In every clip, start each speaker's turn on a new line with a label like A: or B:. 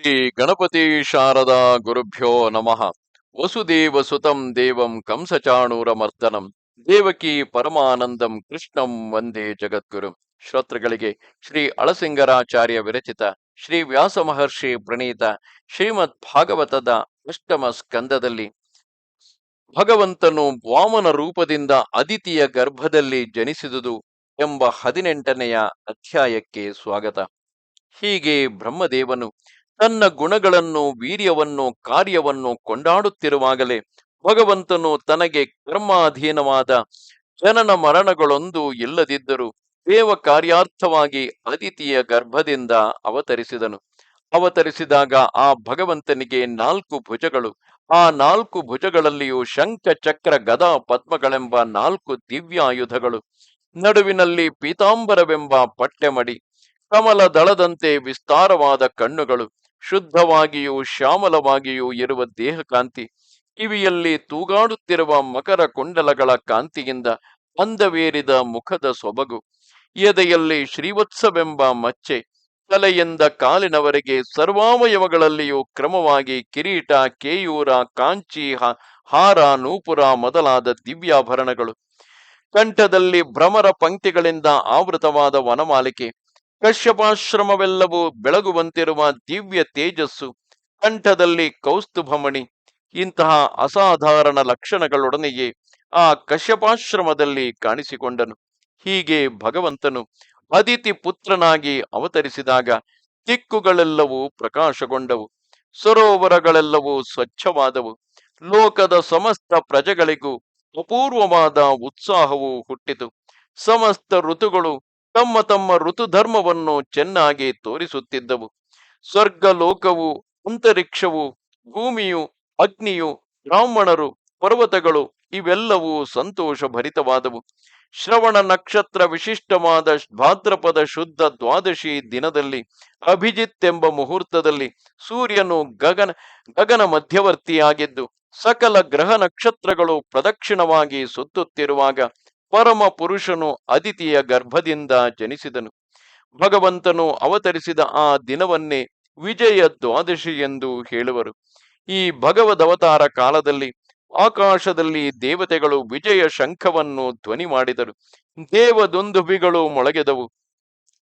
A: ಶ್ರೀ ಗಣಪತಿ ಶಾರದಾ ಗುರುಭ್ಯೋ ನಮಃ. ವಸುದೇವ ಸುತಂ ದೇವಂ ಕಂಸಚಾಣೂರಮರ್ದನಂ. ದೇವಕಿ ಪರಮಾನಂದಂ ಕೃಷ್ಣಂ ವಂದೇ ಜಗದ್ಗುರು. ಶ್ರೋತೃಗಳಿಗೆ ಶ್ರೀ ಅಳಸಿಂಗರಾಚಾರ್ಯ ವಿರಚಿತ, ಶ್ರೀ ವ್ಯಾಸ ಮಹರ್ಷಿ ಪ್ರಣೀತ, ಶ್ರೀಮದ್ ಭಾಗವತದ ಅಷ್ಟಮ ಸ್ಕಂದದಲ್ಲಿ ಭಗವಂತನು ವಾಮನ ರೂಪದಿಂದ ಅದಿತಿಯ ಗರ್ಭದಲ್ಲಿ ಜನಿಸಿದುದು ಎಂಬ ಹದಿನೆಂಟನೆಯ ಅಧ್ಯಾಯಕ್ಕೆ ಸ್ವಾಗತ. ಹೀಗೆ ಬ್ರಹ್ಮದೇವನು ತನ್ನ ಗುಣಗಳನ್ನು, ವೀರ್ಯವನ್ನು, ಕಾರ್ಯವನ್ನು ಕೊಂಡಾಡುತ್ತಿರುವಾಗಲೇ ಭಗವಂತನು ತನಗೆ ಕರ್ಮಾಧೀನವಾದ ಜನನ ಮರಣಗಳೊಂದು ಇಲ್ಲದಿದ್ದರೂ ದೇವ ಕಾರ್ಯಾರ್ಥವಾಗಿ ಅದಿತಿಯ ಗರ್ಭದಿಂದ ಅವತರಿಸಿದನು. ಅವತರಿಸಿದಾಗ ಆ ಭಗವಂತನಿಗೆ ನಾಲ್ಕು ಭುಜಗಳು. ಆ ನಾಲ್ಕು ಭುಜಗಳಲ್ಲಿಯೂ ಶಂಖ ಚಕ್ರ ಗದಾ ಪದ್ಮಗಳೆಂಬ ನಾಲ್ಕು ದಿವ್ಯಾಯುಧಗಳು. ನಡುವಿನಲ್ಲಿ ಪೀತಾಂಬರವೆಂಬ ಪಟ್ಟೆಮಡಿ ಕಮಲ ದಳದಂತೆ ವಿಸ್ತಾರವಾದ ಕಣ್ಣುಗಳು. ಶುದ್ಧವಾಗಿಯೂ ಶ್ಯಾಮಲವಾಗಿಯೂ ಇರುವ ದೇಹಕಾಂತಿ, ಕಿವಿಯಲ್ಲಿ ತೂಗಾಡುತ್ತಿರುವ ಮಕರ ಕುಂಡಲಗಳ ಕಾಂತಿಯಿಂದ ಅಂದವೇರಿದ ಮುಖದ ಸೊಬಗು, ಎದೆಯಲ್ಲಿ ಶ್ರೀವತ್ಸವೆಂಬ ಮಚ್ಚೆ, ತಲೆಯಿಂದ ಕಾಲಿನವರೆಗೆ ಸರ್ವಾವಯವಗಳಲ್ಲಿಯೂ ಕ್ರಮವಾಗಿ ಕಿರೀಟ, ಕೇಯೂರ, ಕಾಂಚಿ ಹಾರ, ನೂಪುರ ಮೊದಲಾದ ದಿವ್ಯಾಭರಣಗಳು. ಕಂಠದಲ್ಲಿ ಭ್ರಮರ ಪಂಕ್ತಿಗಳಿಂದ ಆವೃತವಾದ ವನಮಾಲಿಕೆ ಕಶ್ಯಪಾಶ್ರಮವೆಲ್ಲವೂ ಬೆಳಗುವಂತಿರುವ ದಿವ್ಯ ತೇಜಸ್ಸು, ಕಂಠದಲ್ಲಿ ಕೌಸ್ತುಭಮಣಿ, ಇಂತಹ ಅಸಾಧಾರಣ ಲಕ್ಷಣಗಳೊಡನೆಯೇ ಆ ಕಶ್ಯಪಾಶ್ರಮದಲ್ಲಿ ಕಾಣಿಸಿಕೊಂಡನು. ಹೀಗೆ ಭಗವಂತನು ಅದಿತಿ ಪುತ್ರನಾಗಿ ಅವತರಿಸಿದಾಗ ದಿಕ್ಕುಗಳೆಲ್ಲವೂ ಪ್ರಕಾಶಗೊಂಡವು, ಸರೋವರಗಳೆಲ್ಲವೂ ಸ್ವಚ್ಛವಾದವು, ಲೋಕದ ಸಮಸ್ತ ಪ್ರಜೆಗಳಿಗೂ ಅಪೂರ್ವವಾದ ಉತ್ಸಾಹವು ಹುಟ್ಟಿತು. ಸಮಸ್ತ ಋತುಗಳು ತಮ್ಮ ತಮ್ಮ ಋತುಧರ್ಮವನ್ನು ಚೆನ್ನಾಗಿ ತೋರಿಸುತ್ತಿದ್ದವು. ಸ್ವರ್ಗ ಲೋಕವು ಅಂತರಿಕ್ಷವು, ಭೂಮಿಯು, ಅಗ್ನಿಯು, ಬ್ರಾಹ್ಮಣರು, ಪರ್ವತಗಳು ಇವೆಲ್ಲವೂ ಸಂತೋಷ ಭರಿತವಾದವು ಶ್ರವಣ ನಕ್ಷತ್ರ ವಿಶಿಷ್ಟವಾದ ಭಾದ್ರಪದ ಶುದ್ಧ ದ್ವಾದಶಿ ದಿನದಲ್ಲಿ, ಅಭಿಜಿತ್ ಎಂಬ ಮುಹೂರ್ತದಲ್ಲಿ ಸೂರ್ಯನು ಗಗನ ಗಗನ ಮಧ್ಯವರ್ತಿಯಾಗಿದ್ದು, ಸಕಲ ಗ್ರಹ ನಕ್ಷತ್ರಗಳು ಪ್ರದಕ್ಷಿಣವಾಗಿ ಸುತ್ತುತ್ತಿರುವಾಗ ಪರಮ ಪುರುಷನು ಅದಿತಿಯ ಗರ್ಭದಿಂದ ಜನಿಸಿದನು. ಭಗವಂತನು ಅವತರಿಸಿದ ಆ ದಿನವನ್ನೇ ವಿಜಯ ದ್ವಾದಶಿ ಎಂದು ಹೇಳುವರು. ಈ ಭಗವದವತಾರ ಕಾಲದಲ್ಲಿ ಆಕಾಶದಲ್ಲಿ ದೇವತೆಗಳು ವಿಜಯ ಶಂಖವನ್ನು ಧ್ವನಿ ಮಾಡಿದರು. ದೇವದೊಂದುಬಿಗಳು ಮೊಳಗೆದವು.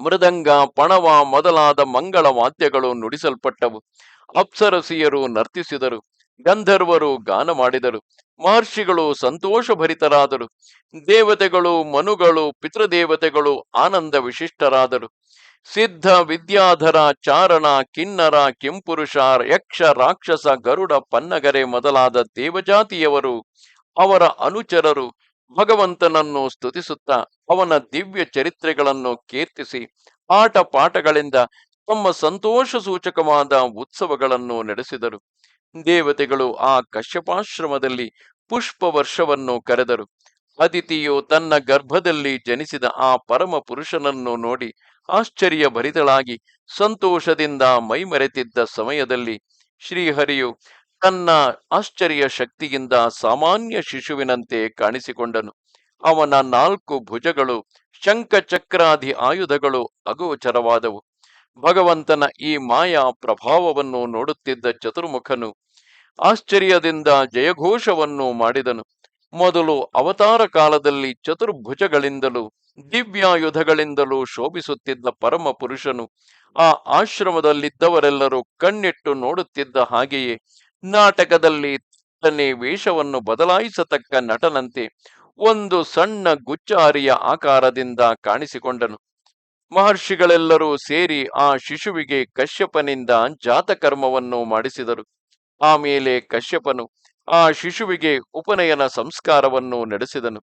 A: ಮೃದಂಗ, ಪಣವ ಮೊದಲಾದ ಮಂಗಳ ವಾದ್ಯಗಳು ನುಡಿಸಲ್ಪಟ್ಟವು. ಅಪ್ಸರಸಿಯರು ನರ್ತಿಸಿದರು. ಗಂಧರ್ವರು ಗಾನ ಮಾಡಿದರು. ಮಹರ್ಷಿಗಳು ಸಂತೋಷಭರಿತರಾದರು. ದೇವತೆಗಳು, ಮನುಗಳು, ಪಿತೃದೇವತೆಗಳು ಆನಂದ ವಿಶಿಷ್ಟರಾದರು. ಸಿದ್ಧ, ವಿದ್ಯಾಧರ, ಚಾರಣ, ಕಿನ್ನರ, ಕೆಂಪುರುಷ, ಯಕ್ಷ, ರಾಕ್ಷಸ, ಗರುಡ, ಪನ್ನಗರೆ ಮೊದಲಾದ ದೇವಜಾತಿಯವರು ಅವರ ಅನುಚರರು ಭಗವಂತನನ್ನು ಸ್ತುತಿಸುತ್ತಾ ಅವನ ದಿವ್ಯ ಚರಿತ್ರೆಗಳನ್ನು ಕೀರ್ತಿಸಿ ಆಟ ಪಾಠಗಳಿಂದ ತಮ್ಮ ಸಂತೋಷ ಸೂಚಕವಾದ ಉತ್ಸವಗಳನ್ನು ನಡೆಸಿದರು. ದೇವತೆಗಳು ಆ ಕಶ್ಯಪಾಶ್ರಮದಲ್ಲಿ ಪುಷ್ಪ ವರ್ಷವನ್ನು ಕರೆದರು. ಅದಿತಿಯು ತನ್ನ ಗರ್ಭದಲ್ಲಿ ಜನಿಸಿದ ಆ ಪರಮ ಪುರುಷನನ್ನು ನೋಡಿ ಆಶ್ಚರ್ಯ ಭರಿತಳಾಗಿ ಸಂತೋಷದಿಂದ ಮೈಮರೆತಿದ್ದ ಸಮಯದಲ್ಲಿ ಶ್ರೀಹರಿಯು ತನ್ನ ಆಶ್ಚರ್ಯ ಶಕ್ತಿಯಿಂದ ಸಾಮಾನ್ಯ ಶಿಶುವಿನಂತೆ ಕಾಣಿಸಿಕೊಂಡನು. ಅವನ ನಾಲ್ಕು ಭುಜಗಳು ಶಂಖ ಚಕ್ರಾದಿ ಆಯುಧಗಳು ಅಗೋಚರವಾದವು. ಭಗವಂತನ ಈ ಮಾಯಾ ಪ್ರಭಾವವನ್ನು ನೋಡುತ್ತಿದ್ದ ಚತುರ್ಮುಖನು ಆಶ್ಚರ್ಯದಿಂದ ಜಯಘೋಷವನ್ನು ಮಾಡಿದನು. ಮೊದಲು ಅವತಾರ ಕಾಲದಲ್ಲಿ ಚತುರ್ಭುಜಗಳಿಂದಲೂ ದಿವ್ಯಾಯುಧಗಳಿಂದಲೂ ಶೋಭಿಸುತ್ತಿದ್ದ ಪರಮ ಪುರುಷನು ಆ ಆಶ್ರಮದಲ್ಲಿದ್ದವರೆಲ್ಲರೂ ಕಣ್ಣಿಟ್ಟು ನೋಡುತ್ತಿದ್ದ ಹಾಗೆಯೇ ನಾಟಕದಲ್ಲಿ ತನ್ನೇ ವೇಷವನ್ನು ಬದಲಾಯಿಸತಕ್ಕ ನಟನಂತೆ ಒಂದು ಸಣ್ಣ ಗುಚ್ಚಾರಿಯ ಆಕಾರದಿಂದ ಕಾಣಿಸಿಕೊಂಡನು. ಮಹರ್ಷಿಗಳೆಲ್ಲರೂ ಸೇರಿ ಆ ಶಿಶುವಿಗೆ ಕಶ್ಯಪನಿಂದ ಜಾತಕರ್ಮವನ್ನು ಮಾಡಿಸಿದರು. ಆಮೇಲೆ ಕಶ್ಯಪನು ಆ ಶಿಶುವಿಗೆ ಉಪನಯನ ಸಂಸ್ಕಾರವನ್ನು ನಡೆಸಿದನು.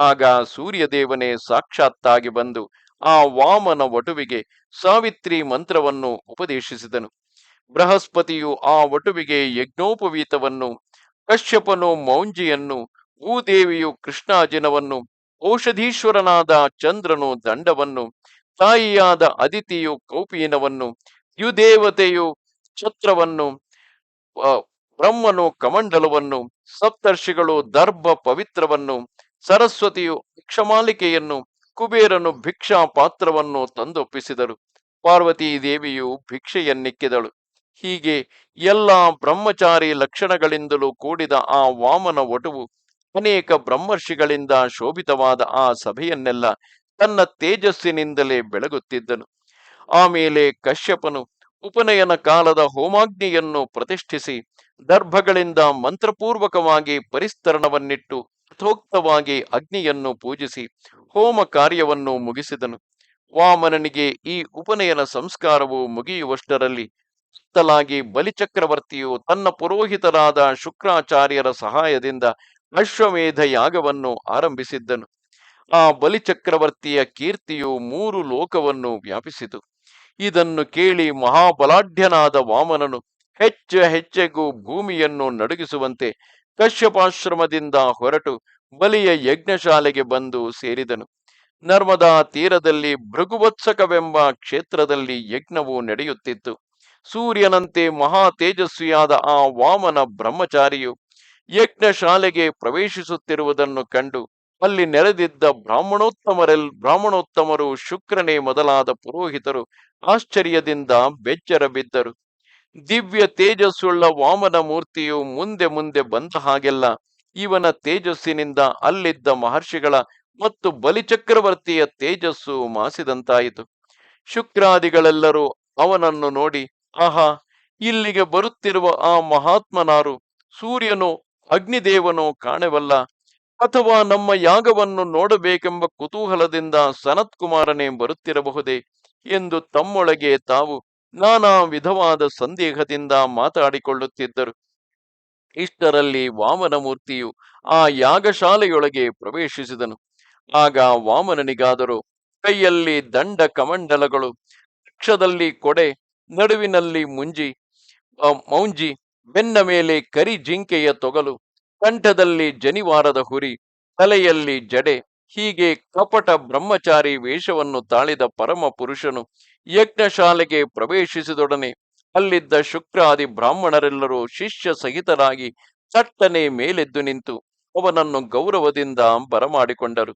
A: ಆಗ ಸೂರ್ಯದೇವನೇ ಸಾಕ್ಷಾತ್ತಾಗಿ ಬಂದು ಆ ವಾಮನ ವಟುವಿಗೆ ಸಾವಿತ್ರಿ ಮಂತ್ರವನ್ನು ಉಪದೇಶಿಸಿದನು. ಬೃಹಸ್ಪತಿಯು ಆ ವಟುವಿಗೆ ಯಜ್ಞೋಪವೀತವನ್ನು, ಕಶ್ಯಪನು ಮೌಂಜಿಯನ್ನು, ಭೂದೇವಿಯು ಕೃಷ್ಣಾಜಿನವನ್ನು ಔಷಧೀಶ್ವರನಾದ ಚಂದ್ರನು ದಂಡವನ್ನು ತಾಯಿಯಾದ ಅದಿತಿಯು ಕೌಪೀನವನ್ನು ಯುದೇವತೆಯು ಛತ್ರವನ್ನು ಬ್ರಹ್ಮನು ಕಮಂಡಲವನ್ನು, ಸಪ್ತರ್ಷಿಗಳು ದರ್ಭ ಪವಿತ್ರವನ್ನು, ಸರಸ್ವತಿಯು ಭಿಕ್ಷಮಾಲಿಕೆಯನ್ನು, ಕುಬೇರನು ಭಿಕ್ಷಾ ಪಾತ್ರವನ್ನು ತಂದೊಪ್ಪಿಸಿದರು. ಪಾರ್ವತೀ ದೇವಿಯು ಭಿಕ್ಷೆಯನ್ನಿಕ್ಕಿದಳು. ಹೀಗೆ ಎಲ್ಲ ಬ್ರಹ್ಮಚಾರಿ ಲಕ್ಷಣಗಳಿಂದಲೂ ಕೂಡಿದ ಆ ವಾಮನ ವಟುವು ಅನೇಕ ಬ್ರಹ್ಮರ್ಷಿಗಳಿಂದ ಶೋಭಿತವಾದ ಆ ಸಭೆಯನ್ನೆಲ್ಲ ತನ್ನ ತೇಜಸ್ಸಿನಿಂದಲೇ ಬೆಳಗುತ್ತಿದ್ದನು. ಆಮೇಲೆ ಕಶ್ಯಪನು ಉಪನಯನ ಕಾಲದ ಹೋಮಾಗ್ನಿಯನ್ನು ಪ್ರತಿಷ್ಠಿಸಿ ದರ್ಭಗಳಿಂದ ಮಂತ್ರಪೂರ್ವಕವಾಗಿ ಪರಿಸ್ತರಣವನ್ನಿಟ್ಟು ಯಥೋಕ್ತವಾಗಿ ಅಗ್ನಿಯನ್ನು ಪೂಜಿಸಿ ಹೋಮ ಕಾರ್ಯವನ್ನು ಮುಗಿಸಿದನು. ವಾಮನನಿಗೆ ಈ ಉಪನಯನ ಸಂಸ್ಕಾರವು ಮುಗಿಯುವಷ್ಟರಲ್ಲಿ ಸುತ್ತಲಾಗಿ ಬಲಿಚಕ್ರವರ್ತಿಯು ತನ್ನ ಪುರೋಹಿತರಾದ ಶುಕ್ರಾಚಾರ್ಯರ ಸಹಾಯದಿಂದ ಅಶ್ವಮೇಧ ಯಾಗವನ್ನು ಆರಂಭಿಸಿದ್ದನು. ಆ ಬಲಿಚಕ್ರವರ್ತಿಯ ಕೀರ್ತಿಯು ಮೂರು ಲೋಕವನ್ನು ವ್ಯಾಪಿಸಿತು. ಇದನ್ನು ಕೇಳಿ ಮಹಾಬಲಾಢ್ಯನಾದ ವಾಮನನು ಹೆಚ್ಚು ಹೆಚ್ಚೆಗೂ ಭೂಮಿಯನ್ನು ನಡುಗಿಸುವಂತೆ ಕಶ್ಯಪಾಶ್ರಮದಿಂದ ಹೊರಟು ಬಲಿಯ ಯಜ್ಞಶಾಲೆಗೆ ಬಂದು ಸೇರಿದನು. ನರ್ಮದಾ ತೀರದಲ್ಲಿ ಭೃಗುವತ್ಸಕವೆಂಬ ಕ್ಷೇತ್ರದಲ್ಲಿ ಯಜ್ಞವು ನಡೆಯುತ್ತಿತ್ತು. ಸೂರ್ಯನಂತೆ ಮಹಾ ತೇಜಸ್ವಿಯಾದ ಆ ವಾಮನ ಬ್ರಹ್ಮಚಾರಿಯು ಯಜ್ಞಶಾಲೆಗೆ ಪ್ರವೇಶಿಸುತ್ತಿರುವುದನ್ನು ಕಂಡು ಅಲ್ಲಿ ನೆರೆದಿದ್ದ ಬ್ರಾಹ್ಮಣೋತ್ತಮರೆಲ್, ಬ್ರಾಹ್ಮಣೋತ್ತಮರು ಶುಕ್ರನೇ ಮೊದಲಾದ ಪುರೋಹಿತರು ಆಶ್ಚರ್ಯದಿಂದ ಬೆಚ್ಚರ ಬಿದ್ದರು ದಿವ್ಯ ತೇಜಸ್ಸುಳ್ಳ ವಾಮನ ಮೂರ್ತಿಯು ಮುಂದೆ ಮುಂದೆ ಬಂದ ಹಾಗೆಲ್ಲ ಇವನ ತೇಜಸ್ಸಿನಿಂದ ಅಲ್ಲಿದ್ದ ಮಹರ್ಷಿಗಳ ಮತ್ತು ಬಲಿಚಕ್ರವರ್ತಿಯ ತೇಜಸ್ಸು ಮಾಸಿದಂತಾಯಿತು. ಶುಕ್ರಾದಿಗಳೆಲ್ಲರೂ ಅವನನ್ನು ನೋಡಿ, ಆಹಾ, ಇಲ್ಲಿಗೆ ಬರುತ್ತಿರುವ ಆ ಮಹಾತ್ಮನಾರು ಸೂರ್ಯನೋ ಅಗ್ನಿದೇವನೋ ಕಾಣವಲ್ಲ ಅಥವಾ ನಮ್ಮ ಯಾಗವನ್ನು ನೋಡಬೇಕೆಂಬ ಕುತೂಹಲದಿಂದ ಸನತ್ ಕುಮಾರನೇ ಬರುತ್ತಿರಬಹುದೇ ಎಂದು ತಮ್ಮೊಳಗೆ ತಾವು ನಾನಾ ವಿಧವಾದ ಸಂದೇಹದಿಂದ ಮಾತಾಡಿಕೊಳ್ಳುತ್ತಿದ್ದರು. ಇಷ್ಟರಲ್ಲಿ ವಾಮನಮೂರ್ತಿಯು ಆ ಯಾಗಶಾಲೆಯೊಳಗೆ ಪ್ರವೇಶಿಸಿದನು. ಆಗ ವಾಮನನಿಗಾದರೂ, ಕೈಯಲ್ಲಿ ದಂಡ ಕಮಂಡಲಗಳು ವೃಕ್ಷದಲ್ಲಿ ಕೊಡೆ, ನಡುವಿನಲ್ಲಿ ಮುಂಜಿ ಮೌಂಜಿ, ಬೆನ್ನ ಮೇಲೆ ಕರಿ ಜಿಂಕೆಯ ತೊಗಲು ಕಂಠದಲ್ಲಿ ಜನಿವಾರದ ಹುರಿ, ತಲೆಯಲ್ಲಿ ಜಡೆ, ಹೀಗೆ ಕಪಟ ಬ್ರಹ್ಮಚಾರಿ ವೇಷವನ್ನು ತಾಳಿದ ಪರಮ ಪುರುಷನು ಯಜ್ಞಶಾಲೆಗೆ ಪ್ರವೇಶಿಸಿದೊಡನೆ ಅಲ್ಲಿದ್ದ ಶುಕ್ರಾದಿ ಬ್ರಾಹ್ಮಣರೆಲ್ಲರೂ ಶಿಷ್ಯ ಸಹಿತರಾಗಿ ಚಟ್ಟನೆ ಮೇಲೆದ್ದು ನಿಂತು ಅವನನ್ನು ಗೌರವದಿಂದ ಬರಮಾಡಿಕೊಂಡರು.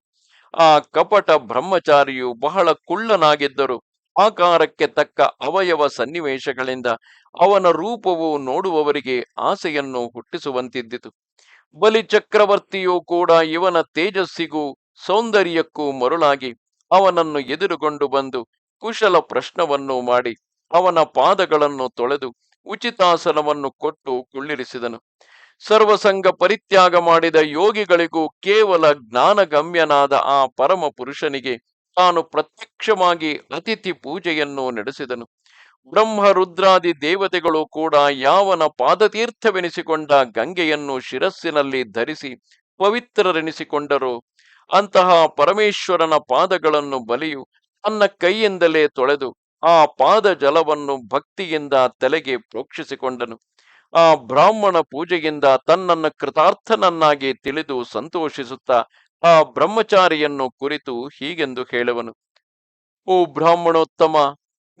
A: ಆ ಕಪಟ ಬ್ರಹ್ಮಚಾರಿಯು ಬಹಳ ಕುಳ್ಳನಾಗಿದ್ದರು. ಆಕಾರಕ್ಕೆ ತಕ್ಕ ಅವಯವ ಸನ್ನಿವೇಶಗಳಿಂದ ಅವನ ರೂಪವು ನೋಡುವವರಿಗೆ ಆಸೆಯನ್ನು ಹುಟ್ಟಿಸುವಂತಿದ್ದಿತು. ಬಲಿ ಚಕ್ರವರ್ತಿಯೂ ಕೂಡ ಇವನ ತೇಜಸ್ಸಿಗೂ ಸೌಂದರ್ಯಕ್ಕೂ ಮರುಳಾಗಿ ಅವನನ್ನು ಎದುರುಗೊಂಡು ಬಂದು ಕುಶಲ ಪ್ರಶ್ನವನ್ನು ಮಾಡಿ ಅವನ ಪಾದಗಳನ್ನು ತೊಳೆದು ಉಚಿತಾಸನವನ್ನು ಕೊಟ್ಟು ಕುಳ್ಳಿರಿಸಿದನು. ಸರ್ವಸಂಗ ಪರಿತ್ಯಾಗ ಮಾಡಿದ ಯೋಗಿಗಳಿಗೂ ಕೇವಲ ಜ್ಞಾನಗಮ್ಯನಾದ ಆ ಪರಮ ಪುರುಷನಿಗೆ ತಾನು ಪ್ರತ್ಯಕ್ಷವಾಗಿ ಅತಿಥಿ ಪೂಜೆಯನ್ನು ನಡೆಸಿದನು. ಬ್ರಹ್ಮ ರುದ್ರಾದಿ ದೇವತೆಗಳು ಕೂಡ ಯಾವನ ಪಾದತೀರ್ಥವೆನಿಸಿಕೊಂಡ ಗಂಗೆಯನ್ನು ಶಿರಸ್ಸಿನಲ್ಲಿ ಧರಿಸಿ ಪವಿತ್ರರೆನಿಸಿಕೊಂಡರು. ಅಂತಹ ಪರಮೇಶ್ವರನ ಪಾದಗಳನ್ನು ಬಲಿಯು ತನ್ನ ಕೈಯಿಂದಲೇ ತೊಳೆದು ಆ ಪಾದ ಜಲವನ್ನು ಭಕ್ತಿಯಿಂದ ತಲೆಗೆ ಪ್ರೋಕ್ಷಿಸಿಕೊಂಡನು. ಆ ಬ್ರಾಹ್ಮಣ ಪೂಜೆಯಿಂದ ತನ್ನನ್ನು ಕೃತಾರ್ಥನನ್ನಾಗಿ ತಿಳಿದು ಸಂತೋಷಿಸುತ್ತಾ ಆ ಬ್ರಹ್ಮಚಾರಿಯನ್ನು ಕುರಿತು ಹೀಗೆಂದು ಹೇಳುವನು. ಓ ಬ್ರಾಹ್ಮಣೋತ್ತಮ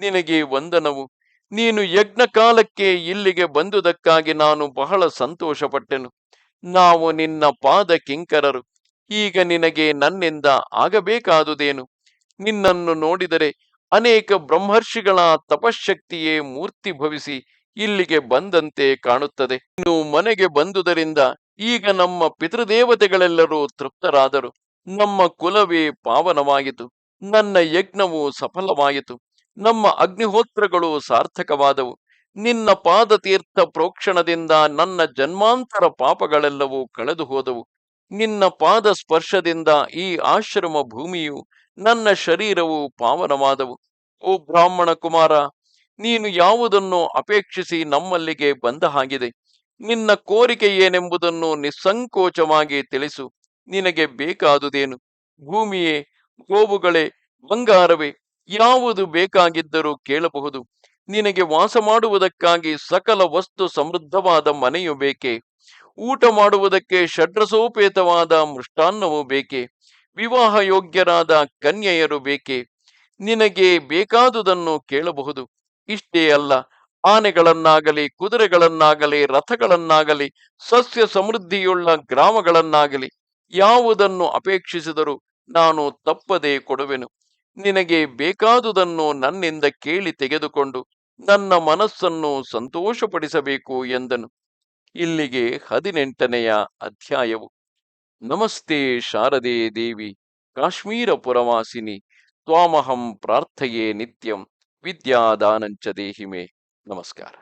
A: ನಿನಗೆ ವಂದನವು. ನೀನು ಯಜ್ಞ ಕಾಲಕ್ಕೆ ಇಲ್ಲಿಗೆ ಬಂದುದಕ್ಕಾಗಿ ನಾನು ಬಹಳ ಸಂತೋಷಪಟ್ಟೆನು. ನಾವು ನಿನ್ನ ಪಾದ ಕಿಂಕರರು ಈಗ ನಿನಗೆ ನನ್ನಿಂದ ಆಗಬೇಕಾದುದೇನು? ನಿನ್ನನ್ನು ನೋಡಿದರೆ ಅನೇಕ ಬ್ರಹ್ಮರ್ಷಿಗಳ ತಪಶಕ್ತಿಯೇ ಮೂರ್ತಿ ಭವಿಸಿ ಇಲ್ಲಿಗೆ ಬಂದಂತೆ ಕಾಣುತ್ತದೆ. ಇನ್ನು ಮನೆಗೆ ಬಂದುದರಿಂದ ಈಗ ನಮ್ಮ ಪಿತೃದೇವತೆಗಳೆಲ್ಲರೂ ತೃಪ್ತರಾದರು. ನಮ್ಮ ಕುಲವೇ ಪಾವನವಾಯಿತು ನನ್ನ ಯಜ್ಞವು ಸಫಲವಾಯಿತು. ನಮ್ಮ ಅಗ್ನಿಹೋತ್ರಗಳು ಸಾರ್ಥಕವಾದವು. ನಿನ್ನ ಪಾದ ತೀರ್ಥ ಪ್ರೋಕ್ಷಣದಿಂದ ನನ್ನ ಜನ್ಮಾಂತರ ಪಾಪಗಳೆಲ್ಲವೂ ಕಳೆದು ಹೋದವು. ನಿನ್ನ ಪಾದ ಸ್ಪರ್ಶದಿಂದ ಈ ಆಶ್ರಮ ಭೂಮಿಯು ನನ್ನ ಶರೀರವು ಪಾವನವಾದವು. ಓ ಬ್ರಾಹ್ಮಣ ಕುಮಾರ, ನೀನು ಯಾವುದನ್ನು ಅಪೇಕ್ಷಿಸಿ ನಮ್ಮಲ್ಲಿಗೆ ಬಂದ ಹಾಗಿದೆ? ನಿನ್ನ ಕೋರಿಕೆ ಏನೆಂಬುದನ್ನು ನಿಸ್ಸಂಕೋಚವಾಗಿ ತಿಳಿಸು. ನಿನಗೆ ಬೇಕಾದುದೇನು? ಭೂಮಿಯೇ, ಗೋವುಗಳೇ, ಬಂಗಾರವೇ ಯಾವುದು ಬೇಕಾಗಿದ್ದರೂ ಕೇಳಬಹುದು. ನಿನಗೆ ವಾಸ ಮಾಡುವುದಕ್ಕಾಗಿ ಸಕಲ ವಸ್ತು ಸಮೃದ್ಧವಾದ ಮನೆಯು ಬೇಕೇ? ಊಟ ಮಾಡುವುದಕ್ಕೆ ಷಡ್ರಸೋಪೇತವಾದ ಮೃಷ್ಟಾನ್ನವು ಬೇಕೇ? ವಿವಾಹ ಯೋಗ್ಯರಾದ ಕನ್ಯೆಯರು ಬೇಕೇ? ನಿನಗೆ ಬೇಕಾದುದನ್ನು ಕೇಳಬಹುದು. ಇಷ್ಟೇ ಅಲ್ಲ, ಆನೆಗಳನ್ನಾಗಲಿ, ಕುದುರೆಗಳನ್ನಾಗಲಿ, ರಥಗಳನ್ನಾಗಲಿ, ಸಸ್ಯ ಸಮೃದ್ಧಿಯುಳ್ಳ ಗ್ರಾಮಗಳನ್ನಾಗಲಿ, ಯಾವುದನ್ನು ಅಪೇಕ್ಷಿಸಿದರೂ ನಾನು ತಪ್ಪದೆ ಕೊಡುವೆನು. ನಿನಗೆ ಬೇಕಾದುದನ್ನು ನನ್ನಿಂದ ಕೇಳಿ ತೆಗೆದುಕೊಂಡು ನನ್ನ ಮನಸ್ಸನ್ನು ಸಂತೋಷಪಡಿಸಬೇಕು ಎಂದನು. ಇಲ್ಲಿಗೆ ಹದಿನೆಂಟನೆಯ ಅಧ್ಯಾಯವು. ನಮಸ್ತೆ ಶಾರದೆ ದೇವಿ ಕಾಶ್ಮೀರ ಪುರವಾಸಿನಿ ತ್ವಾಮಹಂ ಪ್ರಾರ್ಥೆಯೇ ನಿತ್ಯಂ, ವಿದ್ಯಾದಾನಂಚ ದೇಹಿಮೆ. ನಮಸ್ಕಾರ.